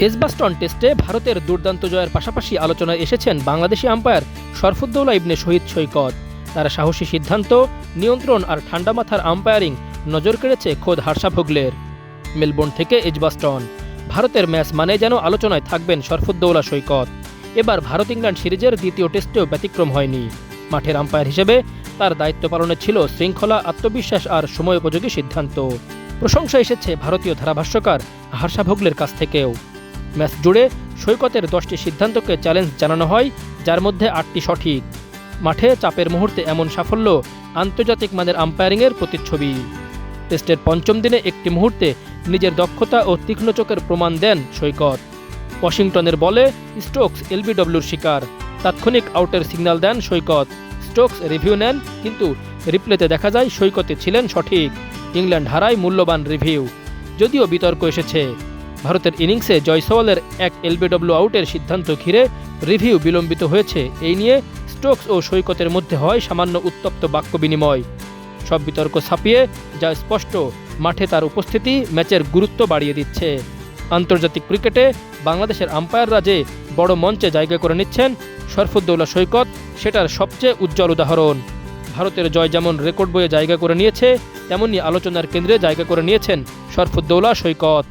এসবাস্টন টেস্টে ভারতের দুর্দান্ত জয়ের পাশাপাশি আলোচনায় এসেছেন বাংলাদেশি আম্পায়ার শরফুদ্দৌলা ইবনে শহীদ সৈকত। তার সাহসী সিদ্ধান্ত, নিয়ন্ত্রণ আর ঠান্ডা মাথার আম্পায়ারিং নজর কেড়েছে খোদ হার্ষা ভোগলের। মেলবোর্ন থেকে এজবাস্টন ভারতের ম্যাচ মানে যেন আলোচনায় থাকবেন শরফুদ্দৌলা সৈকত। এবার ভারত ইংল্যান্ড সিরিজের দ্বিতীয় টেস্টেও ব্যতিক্রম হয়নি। মাঠের আম্পায়ার হিসেবে তার দায়িত্ব পালনে ছিল শৃঙ্খলা, আত্মবিশ্বাস আর সময়োপযোগী সিদ্ধান্ত। প্রশংসা এসেছে ভারতীয় ধারাভাষ্যকার হার্ষা ভোগলের কাছ থেকেও। ম্যাচ জুড়ে সৈকতের দশটি সিদ্ধান্তকে চ্যালেঞ্জ জানানো হয়, যার মধ্যে আটটি সঠিক। মাঠে চাপের মুহূর্তে এমন সাফল্য আন্তর্জাতিক মানের আম্পায়ারিংয়ের প্রতিচ্ছবি। টেস্টের পঞ্চম দিনে একটি মুহূর্তে নিজের দক্ষতা ও তীক্ষ্ণ চোখের প্রমাণ দেন সৈকত। ওয়াশিংটনের বলে স্টোকস এলবিডব্লিউর শিকার। তাৎক্ষণিক আউটের সিগন্যাল দেন সৈকত। স্টোকস রিভিউ নেন, কিন্তু রিপ্লেতে দেখা যায় সৈকতে ছিলেন সঠিক। ইংল্যান্ড হারায় মূল্যবান রিভিউ। যদিও বিতর্ক এসেছে। ভারতের ইনিংসে জয়সওয়ালের এক এলবিডব্লিউ আউটের সিদ্ধান্ত ঘিরে রিভিউ বিলম্বিত হয়েছে। এই নিয়ে স্টোকস ও সৈকতের মধ্যে হয় সামান্য উত্তপ্ত বাক্য বিনিময়। সব বিতর্ক ছাপিয়ে যা স্পষ্ট, মাঠে তার উপস্থিতি ম্যাচের গুরুত্ব বাড়িয়ে দিচ্ছে। আন্তর্জাতিক ক্রিকেটে বাংলাদেশের আম্পায়াররা যে বড় মঞ্চে জায়গা করে নিচ্ছেন, শরফুদ্দৌলা সৈকত সেটার সবচেয়ে উজ্জ্বল উদাহরণ। ভারতের জয় যেমন রেকর্ড বইয়ে জায়গা করে নিয়েছে, তেমনি আলোচনার কেন্দ্রে জায়গা করে নিয়েছেন শরফুদ্দৌলা সৈকত।